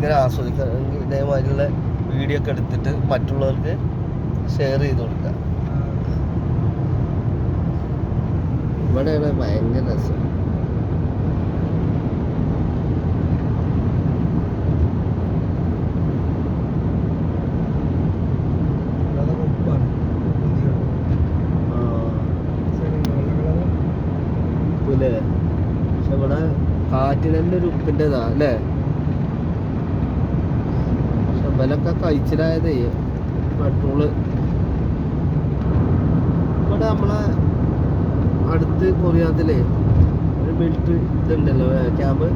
ഇങ്ങനെ ആസ്വദിക്കാം ഇതേമാതിരിയുള്ള വീഡിയോ ഒക്കെ എടുത്തിട്ട് മറ്റുള്ളവർക്ക് ഷെയർ ചെയ്ത് കൊടുക്കുക. ഇവിടെയാണ് ഭയങ്കര രസം. ഇവിടെ കാറ്റിന് ഒരു ഉപ്പിന്റെതാ അല്ലേ? ഇവലൊക്കെ കഴിച്ചിലായതേ. പെട്രോൾ. ഇവിടെ നമ്മളെ അടുത്ത് കൊറിയാത്തിലെ ഒരു ബെൽറ്റ് ഇതുണ്ടല്ലോ ക്യാബ്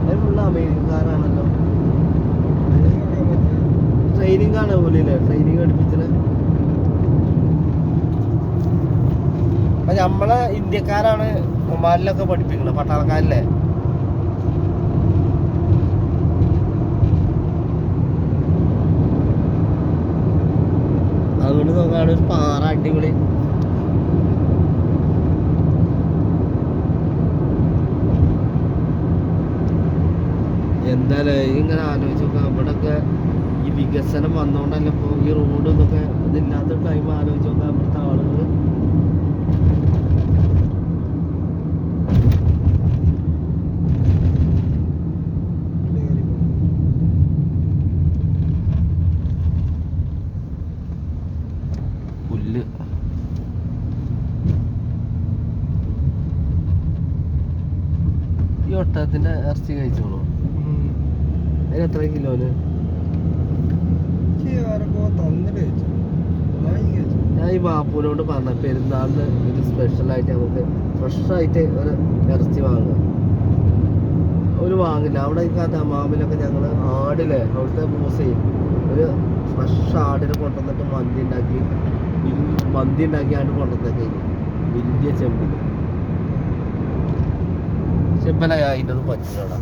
അത് ഫുള്ള് അമേരിക്കക്കാരാണല്ലോ ട്രെയിനിങ് ആണ് പോലെ ട്രെയിനിങ് പഠിപ്പിച്ചത്. നമ്മളെ ഇന്ത്യക്കാരാണ് ഒമാനിലൊക്കെ പഠിപ്പിക്കുന്നത് പട്ടാളക്കാരിലെ. അതുകൊണ്ട് നോക്കാണ് ഒരു പാറ അടിപൊളി. എന്തായാലും ഇങ്ങനെ ആലോചിച്ച് നോക്കാം ഇവിടെയൊക്കെ ഈ വികസനം വന്നോണ്ടല്ല ഇപ്പൊ ഈ റോഡ് ഇതൊക്കെ ഇതില്ലാത്ത ടൈം ആലോചിച്ച് നോക്കാം ഇവിടുത്തെ ഈ ഒട്ടകത്തിന്റെ ഇറച്ചി കഴിച്ചോളൂ. അതിന് എത്ര കിലോന് വാങ്ങി ഞാൻ ഈ ബാപ്പുവിനോട് പറഞ്ഞ പെരുന്നാളിന് ഒരു സ്പെഷ്യൽ ആയിട്ട് നമുക്ക് ഫ്രഷ് ആയിട്ട് ഒരു ഇറച്ചി വാങ്ങുക. ഒരു വാങ്ങില്ല. അവിടെ ഈ ദമാമിലൊക്കെ ഞങ്ങൾ ആടിലെ അവിടുത്തെ ബോസ് ഒരു ഫ്രഷ് ആടിനെ കൊണ്ടുവന്നിട്ട് മന്തി ഉണ്ടാക്കി മന്തി ഉണ്ടാക്കിയാണ് കൊണ്ടുവന്നൊക്കെ വലിയ ചെമ്പിൽ ചെമ്പല അതിൻ്റെ പറ്റില്ലടാ